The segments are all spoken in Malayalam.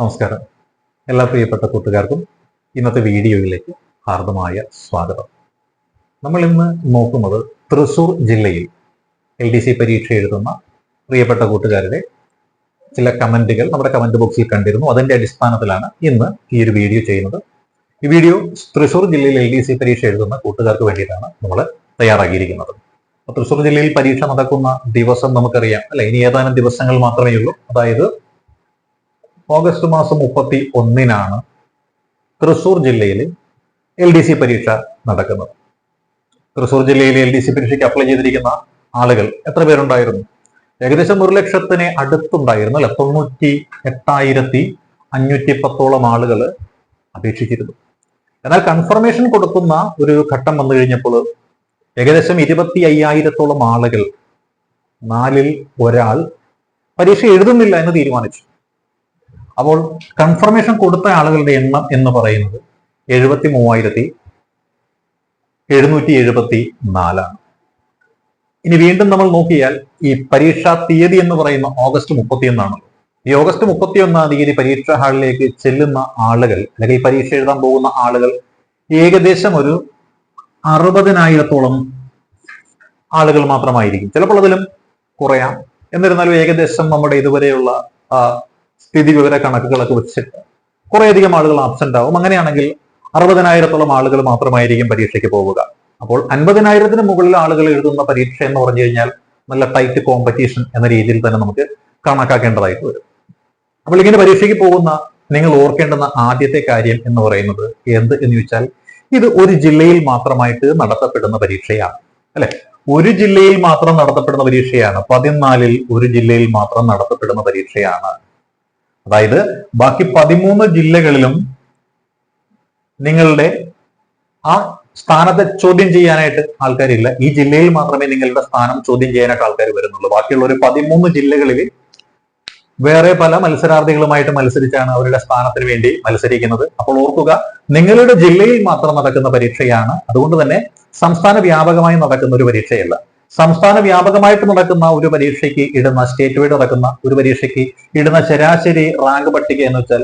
നമസ്കാരം. എല്ലാ പ്രിയപ്പെട്ട കൂട്ടുകാർക്കും ഇന്നത്തെ വീഡിയോയിലേക്ക് ഹാർദമായ സ്വാഗതം. നമ്മൾ ഇന്ന് നോക്കുന്നത് തൃശൂർ ജില്ലയിൽ എൽ ഡി സി പരീക്ഷ എഴുതുന്ന പ്രിയപ്പെട്ട കൂട്ടുകാരുടെ ചില കമന്റുകൾ നമ്മുടെ കമന്റ് ബോക്സിൽ കണ്ടിരുന്നു. അതിന്റെ അടിസ്ഥാനത്തിലാണ് ഇന്ന് ഈ ഒരു വീഡിയോ ചെയ്യുന്നത്. ഈ വീഡിയോ തൃശൂർ ജില്ലയിൽ എൽ ഡി സി പരീക്ഷ എഴുതുന്ന കൂട്ടുകാർക്ക് വേണ്ടിയിട്ടാണ് നമ്മൾ തയ്യാറാക്കിയിരിക്കുന്നത്. തൃശ്ശൂർ ജില്ലയിൽ പരീക്ഷ നടക്കുന്ന ദിവസം നമുക്കറിയാം. അല്ലെ ഇനി ഏതാനും ദിവസങ്ങൾ മാത്രമേ ഉള്ളൂ. അതായത് ഓഗസ്റ്റ് മാസം മുപ്പത്തി ഒന്നിനാണ് തൃശൂർ ജില്ലയിൽ എൽ ഡി സി പരീക്ഷ നടക്കുന്നത്. തൃശൂർ ജില്ലയിൽ എൽ ഡി സി പരീക്ഷയ്ക്ക് അപ്ലൈ ചെയ്തിരിക്കുന്ന ആളുകൾ എത്ര പേരുണ്ടായിരുന്നു? ഏകദേശം ഒരു ലക്ഷത്തിന് അടുത്തുണ്ടായിരുന്നു അല്ലെ? തൊണ്ണൂറ്റി എട്ടായിരത്തി അഞ്ഞൂറ്റി പത്തോളം ആളുകൾ അപേക്ഷിച്ചിരുന്നു. എന്നാൽ കൺഫർമേഷൻ കൊടുക്കുന്ന ഒരു ഘട്ടം വന്നു കഴിഞ്ഞപ്പോൾ ഏകദേശം ഇരുപത്തി അയ്യായിരത്തോളം ആളുകൾ നാലിൽ ഒരാൾ പരീക്ഷ എഴുതുന്നില്ല എന്ന് തീരുമാനിച്ചു. അപ്പോൾ കൺഫർമേഷൻ കൊടുത്ത ആളുകളുടെ എണ്ണം എന്ന് പറയുന്നത് എഴുപത്തി മൂവായിരത്തി എഴുന്നൂറ്റി എഴുപത്തി നാലാണ് ഇനി വീണ്ടും നമ്മൾ നോക്കിയാൽ ഈ പരീക്ഷാ തീയതി എന്ന് പറയുന്ന ഓഗസ്റ്റ് മുപ്പത്തിയൊന്നാണല്ലോ. ഈ ഓഗസ്റ്റ് മുപ്പത്തിയൊന്നാം തീയതി പരീക്ഷാ ഹാളിലേക്ക് ചെല്ലുന്ന ആളുകൾ അല്ലെങ്കിൽ പരീക്ഷ എഴുതാൻ പോകുന്ന ആളുകൾ ഏകദേശം ഒരു അറുപതിനായിരത്തോളം ആളുകൾ മാത്രമായിരിക്കും. ചിലപ്പോൾ അതിലും കുറയാം. എന്നിരുന്നാലും ഏകദേശം നമ്മുടെ ഇതുവരെയുള്ള സ്ഥിതി വിവര കണക്കുകളൊക്കെ വെച്ചിട്ട് കുറേയധികം ആളുകൾ ആബ്സെന്റ് ആവും. അങ്ങനെയാണെങ്കിൽ അറുപതിനായിരത്തോളം ആളുകൾ മാത്രമായിരിക്കും പരീക്ഷയ്ക്ക് പോവുക. അപ്പോൾ അൻപതിനായിരത്തിന് മുകളിൽ ആളുകൾ എഴുതുന്ന പരീക്ഷ എന്ന് പറഞ്ഞു കഴിഞ്ഞാൽ നല്ല ടൈറ്റ് കോമ്പറ്റീഷൻ എന്ന രീതിയിൽ തന്നെ നമുക്ക് കണക്കാക്കേണ്ടതായിട്ട് വരും. അപ്പോൾ ഇങ്ങനെ പരീക്ഷയ്ക്ക് പോകുന്ന നിങ്ങൾ ഓർക്കേണ്ടുന്ന ആദ്യത്തെ കാര്യം എന്ന് പറയുന്നത് എന്ത് എന്ന് ചോദിച്ചാൽ ഇത് ഒരു ജില്ലയിൽ മാത്രമായിട്ട് നടത്തപ്പെടുന്ന പരീക്ഷയാണ്. അല്ലെ? ഒരു ജില്ലയിൽ മാത്രം നടത്തപ്പെടുന്ന പരീക്ഷയാണ്. പതിനാലിൽ ഒരു ജില്ലയിൽ മാത്രം നടത്തപ്പെടുന്ന പരീക്ഷയാണ്. അതായത് ബാക്കി പതിമൂന്ന് ജില്ലകളിലും നിങ്ങളുടെ ആ സ്ഥാനത്തെ ചോദ്യം ചെയ്യാനായിട്ട് ആൾക്കാരില്ല. ഈ ജില്ലയിൽ മാത്രമേ നിങ്ങളുടെ സ്ഥാനം ചോദ്യം ചെയ്യാനായിട്ട് ആൾക്കാർ വരുന്നുള്ളൂ. ബാക്കിയുള്ള ഒരു പതിമൂന്ന് ജില്ലകളിൽ വേറെ പല മത്സരാർത്ഥികളുമായിട്ട് മത്സരിച്ചാണ് അവരുടെ സ്ഥാനത്തിന് വേണ്ടി മത്സരിക്കുന്നത്. അപ്പോൾ ഓർക്കുക നിങ്ങളുടെ ജില്ലയിൽ മാത്രം നടക്കുന്ന പരീക്ഷയാണ്. അതുകൊണ്ട് തന്നെ സംസ്ഥാന വ്യാപകമായി നടക്കുന്ന ഒരു പരീക്ഷയല്ല. സംസ്ഥാന വ്യാപകമായിട്ട് നടക്കുന്ന ഒരു പരീക്ഷയ്ക്ക് ഇടുന്ന സ്റ്റേറ്റ് വൈഡ് നടക്കുന്ന ഒരു പരീക്ഷയ്ക്ക് ഇടുന്ന ശരാശരി റാങ്ക് പട്ടിക എന്ന് വെച്ചാൽ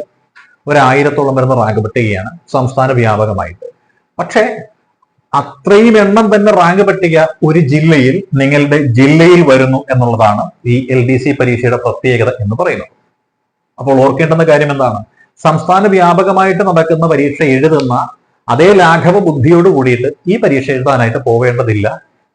ഒരായിരത്തോളം വരുന്ന റാങ്ക് പട്ടികയാണ് സംസ്ഥാന വ്യാപകമായിട്ട്. പക്ഷേ അത്രയും എണ്ണം തന്നെ റാങ്ക് പട്ടിക ഒരു ജില്ലയിൽ നിങ്ങളുടെ ജില്ലയിൽ വരുന്നു എന്നുള്ളതാണ് ഈ എൽ ഡി സി പരീക്ഷയുടെ പ്രത്യേകത എന്ന് പറയുന്നത്. അപ്പോൾ ഓർക്കേണ്ടുന്ന കാര്യം എന്താണ്? സംസ്ഥാന വ്യാപകമായിട്ട് നടക്കുന്ന പരീക്ഷ എഴുതുന്ന അതേ ലാഘവ ബുദ്ധിയോട് കൂടിയിട്ട് ഈ പരീക്ഷ എഴുതാനായിട്ട് പോവേണ്ടതില്ല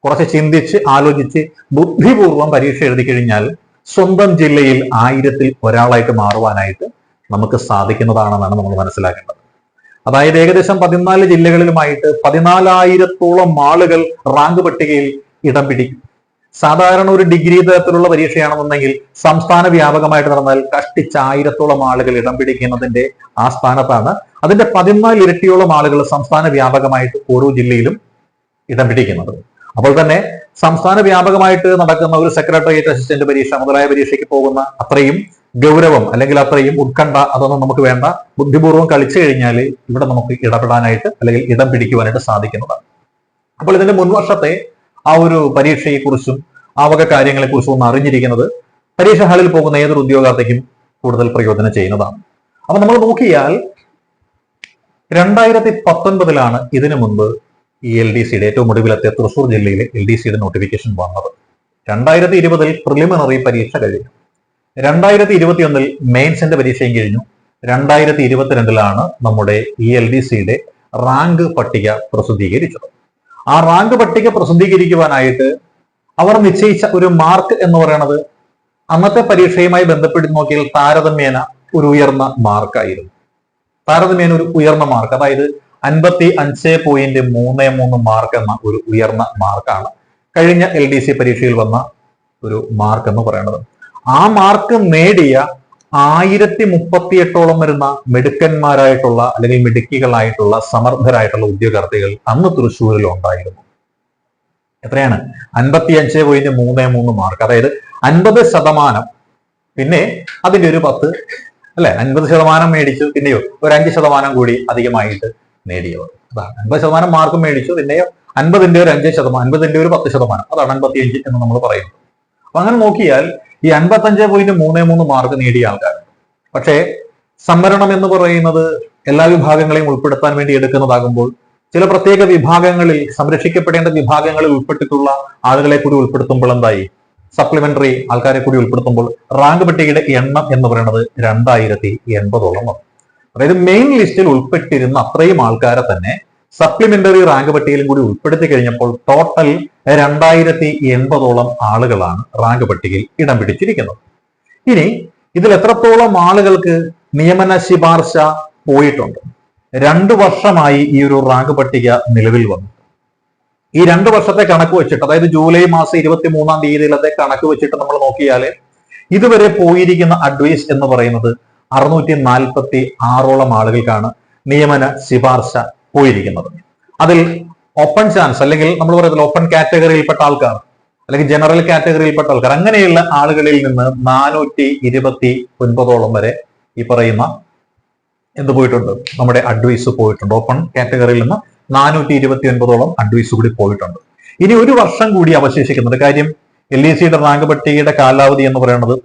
കുറച്ച് ചിന്തിച്ച് ആലോചിച്ച് ബുദ്ധിപൂർവം പരീക്ഷ എഴുതി കഴിഞ്ഞാൽ സ്വന്തം ജില്ലയിൽ ആയിരത്തിൽ ഒരാളായിട്ട് മാറുവാനായിട്ട് നമുക്ക് സാധിക്കുന്നതാണെന്നാണ് നമ്മൾ മനസ്സിലാക്കേണ്ടത്. അതായത് ഏകദേശം പതിനാല് ജില്ലകളിലുമായിട്ട് പതിനാലായിരത്തോളം ആളുകൾ റാങ്ക് പട്ടികയിൽ ഇടം പിടിക്കും. സാധാരണ ഒരു ഡിഗ്രി തരത്തിലുള്ള പരീക്ഷയാണെന്നുണ്ടെങ്കിൽ സംസ്ഥാന വ്യാപകമായിട്ട് നടന്നാൽ കഷ്ടിച്ച ആയിരത്തോളം ആളുകൾ ഇടം പിടിക്കുന്നതിന്റെ ആ സ്ഥാനത്താണ് അതിന്റെ പതിനാല് ഇരട്ടിയോളം ആളുകൾ സംസ്ഥാന വ്യാപകമായിട്ട് ഓരോ ജില്ലയിലും ഇടം പിടിക്കുന്നത്. അപ്പോൾ തന്നെ സംസ്ഥാന വ്യാപകമായിട്ട് നടക്കുന്ന ഒരു സെക്രട്ടേറിയറ്റ് അസിസ്റ്റന്റ് പരീക്ഷ മുതലായ പരീക്ഷയ്ക്ക് പോകുന്ന അത്രയും ഗൗരവം അല്ലെങ്കിൽ അത്രയും ഉത്കണ്ഠ അതൊന്നും നമുക്ക് വേണ്ട. ബുദ്ധിപൂർവം കളിച്ചു കഴിഞ്ഞാൽ ഇവിടെ നമുക്ക് ഇടപെടാനായിട്ട് അല്ലെങ്കിൽ ഇടം പിടിക്കുവാനായിട്ട് സാധിക്കുന്നതാണ്. അപ്പോൾ ഇതിന്റെ മുൻവർഷത്തെ ആ ഒരു പരീക്ഷയെക്കുറിച്ചും ആ വക കാര്യങ്ങളെക്കുറിച്ചും ഒന്ന് അറിഞ്ഞിരിക്കുന്നത് പരീക്ഷ ഹാളിൽ പോകുന്ന ഏതൊരു ഉദ്യോഗാർത്ഥിക്കും കൂടുതൽ പ്രയോജനം ചെയ്യുന്നതാണ്. അപ്പൊ നമ്മൾ നോക്കിയാൽ രണ്ടായിരത്തി പത്തൊൻപതിലാണ് ഇതിനു മുൻപ് ഈ എൽ ഡി സിയുടെ ഏറ്റവും ഒടുവിലത്തെ തൃശൂർ ജില്ലയിലെ എൽ ഡി സിയുടെ നോട്ടിഫിക്കേഷൻ വന്നത്. രണ്ടായിരത്തി ഇരുപതിൽ പ്രിലിമിനറി പരീക്ഷ കഴിഞ്ഞു. രണ്ടായിരത്തി ഇരുപത്തിയൊന്നിൽ മെയിൻസിന്റെ പരീക്ഷയും കഴിഞ്ഞു. രണ്ടായിരത്തി ഇരുപത്തിരണ്ടിലാണ് നമ്മുടെ ഇ എൽ ഡി സിയുടെ റാങ്ക് പട്ടിക പ്രസിദ്ധീകരിച്ചത്. ആ റാങ്ക് പട്ടിക പ്രസിദ്ധീകരിക്കുവാനായിട്ട് അവർ നിശ്ചയിച്ച ഒരു മാർക്ക് എന്ന് പറയുന്നത് അന്നത്തെ പരീക്ഷയുമായി ബന്ധപ്പെട്ട് നോക്കിയാൽ താരതമ്യേന ഒരു ഉയർന്ന മാർക്കായിരുന്നു താരതമ്യേന ഒരു ഉയർന്ന മാർക്ക് അതായത് അൻപത്തി അഞ്ച് പോയിന്റ് മൂന്ന് മൂന്ന് മാർക്ക് എന്ന ഒരു ഉയർന്ന മാർക്കാണ് കഴിഞ്ഞ എൽ ഡി സി പരീക്ഷയിൽ വന്ന ഒരു മാർക്ക് എന്ന് പറയുന്നത് ആ മാർക്ക് നേടിയ ആയിരത്തി മുപ്പത്തി എട്ടോളം വരുന്ന മിടുക്കന്മാരായിട്ടുള്ള അല്ലെങ്കിൽ മിടുക്കികളായിട്ടുള്ള സമർത്ഥരായിട്ടുള്ള ഉദ്യോഗാർത്ഥികൾ അന്ന് തൃശ്ശൂരിൽ ഉണ്ടായിരുന്നു. എത്രയാണ്? അൻപത്തി അഞ്ച് പോയിന്റ് മൂന്ന് മൂന്ന് മാർക്ക് അതായത് അൻപത് ശതമാനം. പിന്നെ അതിന്റെ ഒരു പത്ത് അല്ലെ? അൻപത് ശതമാനം മേടിച്ചു പിന്നെയോ ഒരു അഞ്ച് ശതമാനം കൂടി അധികമായിട്ട് നേടിയവർ. അതാണ് അൻപത് ശതമാനം മാർക്ക് മേടിച്ചു. പിന്നെ അൻപതിന്റെ ഒരു അഞ്ച് ശതമാനം അൻപതിന്റെ ഒരു പത്ത് ശതമാനം. അതാണ് അൻപത്തി അഞ്ച് എന്ന് നമ്മൾ പറയുന്നത്. അപ്പൊ അങ്ങനെ നോക്കിയാൽ ഈ അൻപത്തി അഞ്ച് പോയിന്റ് മൂന്ന് മൂന്ന് മാർക്ക് നേടിയ ആൾക്കാർ. പക്ഷേ സംവരണം എന്ന് പറയുന്നത് എല്ലാ വിഭാഗങ്ങളെയും ഉൾപ്പെടുത്താൻ വേണ്ടി എടുക്കുന്നതാകുമ്പോൾ ചില പ്രത്യേക വിഭാഗങ്ങളിൽ സംരക്ഷിക്കപ്പെടേണ്ട വിഭാഗങ്ങളിൽ ഉൾപ്പെട്ടിട്ടുള്ള ആളുകളെ കൂടി ഉൾപ്പെടുത്തുമ്പോൾ എന്തായി? സപ്ലിമെന്ററി ആൾക്കാരെ കൂടി ഉൾപ്പെടുത്തുമ്പോൾ റാങ്ക് പട്ടികയുടെ എണ്ണം എന്ന് പറയുന്നത് രണ്ടായിരത്തി എൺപതോളം വന്നു. അതായത് മെയിൻ ലിസ്റ്റിൽ ഉൾപ്പെട്ടിരുന്ന അത്രയും ആൾക്കാരെ തന്നെ സപ്ലിമെന്ററി റാങ്ക് പട്ടികയിലും കൂടി ഉൾപ്പെടുത്തി കഴിഞ്ഞപ്പോൾ ടോട്ടൽ രണ്ടായിരത്തി എൺപതോളം ആളുകളാണ് റാങ്ക് പട്ടികയിൽ ഇടം പിടിച്ചിരിക്കുന്നത്. ഇനി ഇതിൽ എത്രത്തോളം ആളുകൾക്ക് നിയമന ശിപാർശ പോയിട്ടുണ്ട്? രണ്ടു വർഷമായി ഈ ഒരു റാങ്ക് പട്ടിക നിലവിൽ വന്നു. ഈ രണ്ട് വർഷത്തെ കണക്ക് വെച്ചിട്ട് അതായത് ജൂലൈ മാസം ഇരുപത്തി മൂന്നാം തീയതിയിലത്തെ കണക്ക് വെച്ചിട്ട് നമ്മൾ നോക്കിയാൽ ഇതുവരെ പോയിരിക്കുന്ന അഡ്വൈസ് എന്ന് പറയുന്നത് അറുന്നൂറ്റി നാൽപ്പത്തി ആറോളം ആളുകൾക്കാണ് നിയമന ശിപാർശ പോയിരിക്കുന്നത്. അതിൽ ഓപ്പൺ ചാൻസ് അല്ലെങ്കിൽ നമ്മൾ പറയുന്നത് ഓപ്പൺ കാറ്റഗറിയിൽപ്പെട്ട ആൾക്കാർ അല്ലെങ്കിൽ ജനറൽ കാറ്റഗറിയിൽപ്പെട്ട ആൾക്കാർ അങ്ങനെയുള്ള ആളുകളിൽ നിന്ന് നാനൂറ്റി ഇരുപത്തി ഒൻപതോളം വരെ ഈ പറയുന്ന എന്ത് പോയിട്ടുണ്ട്? നമ്മുടെ അഡ്വൈസ് പോയിട്ടുണ്ട്. ഓപ്പൺ കാറ്റഗറിയിൽ നിന്ന് നാനൂറ്റി ഇരുപത്തി ഒൻപതോളം അഡ്വൈസ് കൂടി പോയിട്ടുണ്ട്. ഇനി ഒരു വർഷം കൂടി അവശേഷിക്കുന്നുണ്ട് കാര്യം എൽ ഇ സിയുടെ റാങ്ക് പട്ടികയുടെ കാലാവധി എന്ന് പറയുന്നത്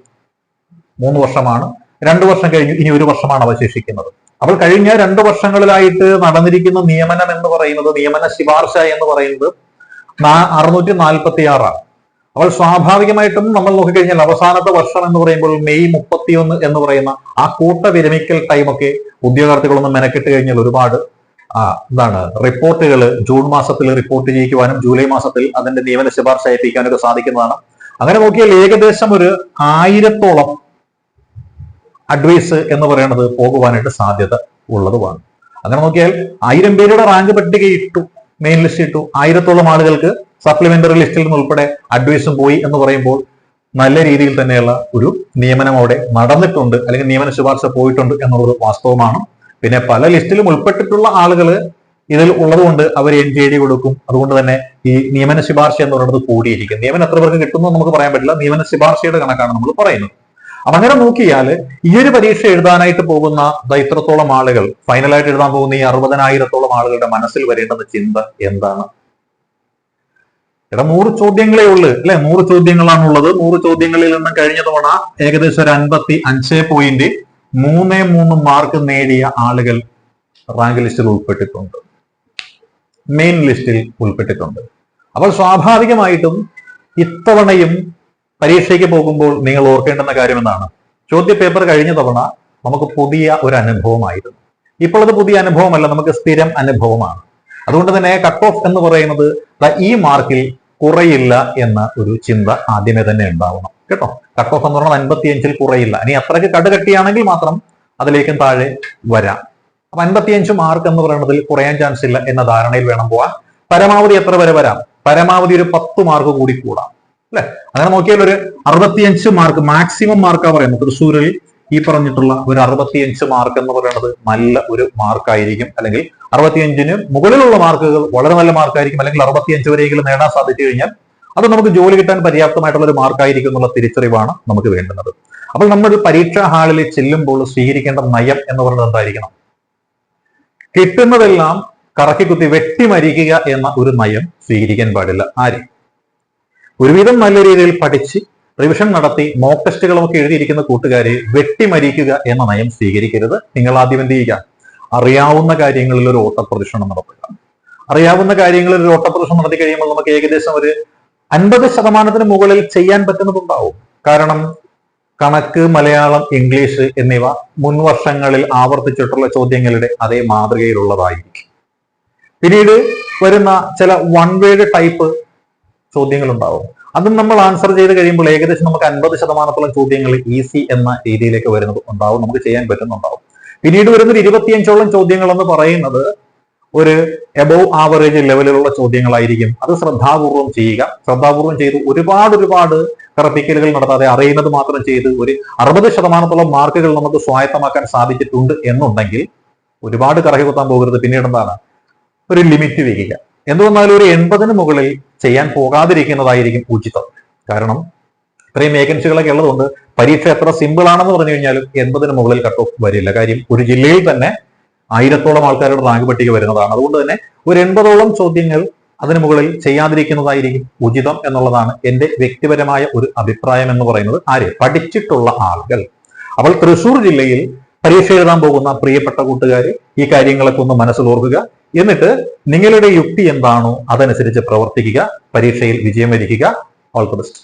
മൂന്ന് വർഷമാണ്. രണ്ടു വർഷം കഴിഞ്ഞു ഇനി ഒരു വർഷമാണ് അവശേഷിക്കുന്നത് അപ്പോൾ കഴിഞ്ഞ രണ്ടു വർഷങ്ങളിലായിട്ട് നടന്നിരിക്കുന്ന നിയമനം എന്ന് പറയുന്നത് നിയമന ശിപാർശ എന്ന് പറയുന്നത് അറുന്നൂറ്റി നാൽപ്പത്തി ആറാണ് അപ്പോൾ സ്വാഭാവികമായിട്ടും നമ്മൾ നോക്കിക്കഴിഞ്ഞാൽ അവസാനത്തെ വർഷം എന്ന് പറയുമ്പോൾ മെയ് മുപ്പത്തിയൊന്ന് എന്ന് പറയുന്ന ആ കൂട്ട വിരമിക്കൽ ടൈമൊക്കെ ഉദ്യോഗാർത്ഥികളൊന്നും മെനക്കെട്ട് കഴിഞ്ഞാൽ ഒരുപാട് എന്താണ് റിപ്പോർട്ടുകൾ ജൂൺ മാസത്തിൽ റിപ്പോർട്ട് ചെയ്യിക്കുവാനും ജൂലൈ മാസത്തിൽ അതിന്റെ നിയമന ശുപാർശ ഏൽപ്പിക്കാനൊക്കെ സാധിക്കുന്നതാണ്. അങ്ങനെ നോക്കിയാൽ ഏകദേശം ഒരു ആയിരത്തോളം അഡ്വൈസ് എന്ന് പറയുന്നത് പോകുവാനായിട്ട് സാധ്യത ഉള്ളതുമാണ്. അങ്ങനെ നോക്കിയാൽ ആയിരം പേരുടെ റാങ്ക് പട്ടിക ഇട്ടു മെയിൻ ലിസ്റ്റ് ഇട്ടു. ആയിരത്തോളം ആളുകൾക്ക് സപ്ലിമെന്ററി ലിസ്റ്റിൽ നിന്ന് ഉൾപ്പെടെ അഡ്വൈസും പോയി എന്ന് പറയുമ്പോൾ നല്ല രീതിയിൽ തന്നെയുള്ള ഒരു നിയമനം അവിടെ നടന്നിട്ടുണ്ട്. അല്ലെങ്കിൽ നിയമന ശുപാർശ പോയിട്ടുണ്ട് എന്നുള്ളത് വാസ്തവമാണ്. പിന്നെ പല ലിസ്റ്റിലും ഉൾപ്പെട്ടിട്ടുള്ള ആളുകൾ ഇതിൽ ഉള്ളതുകൊണ്ട് അവർ എൻ ജെ ഡി കൊടുക്കും. അതുകൊണ്ട് തന്നെ ഈ നിയമന ശുപാർശ എന്ന് പറയുന്നത് കൂടിയിരിക്കും. നിയമനം എത്ര പേർക്ക് കിട്ടുന്നു നമുക്ക് പറയാൻ പറ്റില്ല. നിയമന ശുപാർശയുടെ കണക്കാണ് നമ്മൾ പറയുന്നത്. അപ്പൊ അങ്ങനെ നോക്കിയാൽ ഈ ഒരു പരീക്ഷ എഴുതാനായിട്ട് പോകുന്ന ഇത്രത്തോളം ആളുകൾ ഫൈനലായിട്ട് എഴുതാൻ പോകുന്ന ഈ അറുപതിനായിരത്തോളം ആളുകളുടെ മനസ്സിൽ വരേണ്ടുന്ന ചിന്ത എന്താണ്? ഇവിടെ നൂറ് ചോദ്യങ്ങളേ ഉള്ളു അല്ലെ? നൂറ് ചോദ്യങ്ങളാണുള്ളത്. നൂറ് ചോദ്യങ്ങളിൽ നിന്ന് കഴിഞ്ഞ തവണ ഏകദേശം ഒരു അൻപത്തി അഞ്ച് പോയിന്റ് മൂന്ന് മൂന്ന് മാർക്ക് നേടിയ ആളുകൾ റാങ്ക് ലിസ്റ്റിൽ ഉൾപ്പെട്ടിട്ടുണ്ട്. മെയിൻ ലിസ്റ്റിൽ ഉൾപ്പെട്ടിട്ടുണ്ട്. അപ്പോൾ സ്വാഭാവികമായിട്ടും ഇത്തവണയും പരീക്ഷയ്ക്ക് പോകുമ്പോൾ നിങ്ങൾ ഓർക്കേണ്ടുന്ന കാര്യം എന്താണ്? ചോദ്യ പേപ്പർ കഴിഞ്ഞ തവണ നമുക്ക് പുതിയ ഒരു അനുഭവമായിരുന്നു. ഇപ്പോൾ അത് പുതിയ അനുഭവമല്ല നമുക്ക് സ്ഥിരം അനുഭവമാണ്. അതുകൊണ്ട് തന്നെ കട്ട് ഓഫ് എന്ന് പറയുന്നത് ഈ മാർക്കിൽ കുറയില്ല എന്ന ഒരു ചിന്ത ആദ്യമേ തന്നെ ഉണ്ടാവണം. കേട്ടോ? കട്ട് ഓഫ് എന്ന് പറഞ്ഞാൽ അൻപത്തിയഞ്ചിൽ കുറയില്ല. ഇനി അത്രയ്ക്ക് കടുകട്ടിയാണെങ്കിൽ മാത്രം അതിലേക്കും താഴെ വരാം. അപ്പൊ അൻപത്തിയഞ്ച് മാർക്ക് എന്ന് പറയുന്നതിൽ കുറയാൻ ചാൻസ് ഇല്ല എന്ന ധാരണയിൽ വേണം പോവാൻ. പരമാവധി എത്ര വരെ വരാം? പരമാവധി ഒരു പത്ത് മാർക്ക് കൂടി കൂടാം. അല്ലെ? അങ്ങനെ നോക്കിയാൽ ഒരു അറുപത്തിയഞ്ച് മാർക്ക് മാക്സിമം മാർക്കാ പറയുന്നത്. തൃശ്ശൂരിൽ ഈ പറഞ്ഞിട്ടുള്ള ഒരു അറുപത്തിയഞ്ച് മാർക്ക് എന്ന് പറയുന്നത് നല്ല ഒരു മാർക്കായിരിക്കും അല്ലെങ്കിൽ അറുപത്തിയഞ്ചിന് മുകളിലുള്ള മാർക്കുകൾ വളരെ നല്ല മാർക്കായിരിക്കും അല്ലെങ്കിൽ അറുപത്തിയഞ്ച് വരെയെങ്കിലും നേടാൻ സാധിച്ചു കഴിഞ്ഞാൽ അത് നമുക്ക് ജോലി കിട്ടാൻ പര്യാപ്തമായിട്ടുള്ള ഒരു മാർക്കായിരിക്കും എന്നുള്ള തിരിച്ചറിവാണ് നമുക്ക് വേണ്ടുന്നത്. അപ്പോൾ നമ്മൾ പരീക്ഷാ ഹാളിൽ ചെല്ലുമ്പോൾ സ്വീകരിക്കേണ്ട നയം എന്ന് പറയുന്നത് എന്തായിരിക്കണം? കിട്ടുന്നതെല്ലാം കറക്കി കുത്തി വെട്ടിമരിക്കുക എന്ന ഒരു നയം സ്വീകരിക്കാൻ പാടില്ല. ആര്? ഒരുവിധം നല്ല രീതിയിൽ പഠിച്ച് റിവിഷൻ നടത്തി മോക്ക് ടെസ്റ്റുകളൊക്കെ എഴുതിയിരിക്കുന്ന കൂട്ടുകാരെ വെട്ടിമരിക്കുക എന്ന നയം സ്വീകരിക്കരുത്. നിങ്ങൾ ആദ്യം എന്ത് ചെയ്യുക? അറിയാവുന്ന കാര്യങ്ങളിൽ ഒരു ഓട്ടപ്രദക്ഷിണം നടത്തുക. അറിയാവുന്ന കാര്യങ്ങളിൽ ഒരു ഓട്ടപ്രദക്ഷിണം നടത്തി കഴിയുമ്പോൾ നമുക്ക് ഏകദേശം ഒരു അൻപത് ശതമാനത്തിന് മുകളിൽ ചെയ്യാൻ പറ്റുന്നതുണ്ടാവും. കാരണം കണക്ക് മലയാളം ഇംഗ്ലീഷ് എന്നിവ മുൻ വർഷങ്ങളിൽ ആവർത്തിച്ചിട്ടുള്ള ചോദ്യങ്ങളുടെ അതേ മാതൃകയിലുള്ളതായിരിക്കും. പിന്നീട് വരുന്ന ചില വൺ വേഡ് ടൈപ്പ് ചോദ്യങ്ങൾ ഉണ്ടാവും അതും നമ്മൾ ആൻസർ ചെയ്ത് കഴിയുമ്പോൾ ഏകദേശം നമുക്ക് അൻപത് ശതമാനത്തോളം ചോദ്യങ്ങൾ ഈസി എന്ന രീതിയിലേക്ക് വരുന്നത് ഉണ്ടാവും. നമുക്ക് ചെയ്യാൻ പറ്റുന്നുണ്ടാവും. പിന്നീട് വരുന്ന ഒരു ഇരുപത്തിയഞ്ചോളം ചോദ്യങ്ങൾ എന്ന് പറയുന്നത് ഒരു എബോവ് ആവറേജ് ലെവലിലുള്ള ചോദ്യങ്ങളായിരിക്കും. അത് ശ്രദ്ധാപൂർവം ചെയ്യുക. ശ്രദ്ധാപൂർവം ചെയ്ത് ഒരുപാട് ഒരുപാട് കറപ്പിക്കലുകൾ നടത്താതെ അറിയുന്നത് മാത്രം ചെയ്ത് ഒരു അറുപത് ശതമാനത്തോളം മാർക്കുകൾ നമുക്ക് സ്വായത്തമാക്കാൻ സാധിച്ചിട്ടുണ്ട് എന്നുണ്ടെങ്കിൽ ഒരുപാട് കറകി കുത്താൻ പോകരുത്. പിന്നീട് എന്താണ്? ഒരു ലിമിറ്റ് വയ്ക്കുക എന്തുവന്നാലും ഒരു എൺപതിന് മുകളിൽ ചെയ്യാൻ പോകാതിരിക്കുന്നതായിരിക്കും ഉചിതം. കാരണം ഇത്രയും വേക്കൻസികളൊക്കെ ഉള്ളതുകൊണ്ട് പരീക്ഷ എത്ര സിമ്പിൾ ആണെന്ന് പറഞ്ഞു കഴിഞ്ഞാലും എൺപതിന് മുകളിൽ കട്ട് ഓഫ് വരില്ല. കാര്യം ഒരു ജില്ലയിൽ തന്നെ ആയിരത്തോളം ആൾക്കാരുടെ റാങ്ക് പട്ടിക വരുന്നതാണ്. അതുകൊണ്ട് തന്നെ ഒരു എൺപതോളം ചോദ്യങ്ങൾ അതിനു മുകളിൽ ചെയ്യാതിരിക്കുന്നതായിരിക്കും ഉചിതം എന്നുള്ളതാണ് എന്റെ വ്യക്തിപരമായ ഒരു അഭിപ്രായം എന്ന് പറയുന്നത് ആര്? പഠിച്ചിട്ടുള്ള ആളുകൾ. അപ്പോൾ തൃശൂർ ജില്ലയിൽ പരീക്ഷ എഴുതാൻ പോകുന്ന പ്രിയപ്പെട്ട കൂട്ടുകാർ ഈ കാര്യങ്ങളൊക്കെ ഒന്ന് മനസ്സിലോർക്കുക. എന്നിട്ട് നിങ്ങളുടെ യുക്തി എന്താണോ അതനുസരിച്ച് പ്രവർത്തിക്കുക പരീക്ഷയിൽ വിജയം വരിക്കുക. All the best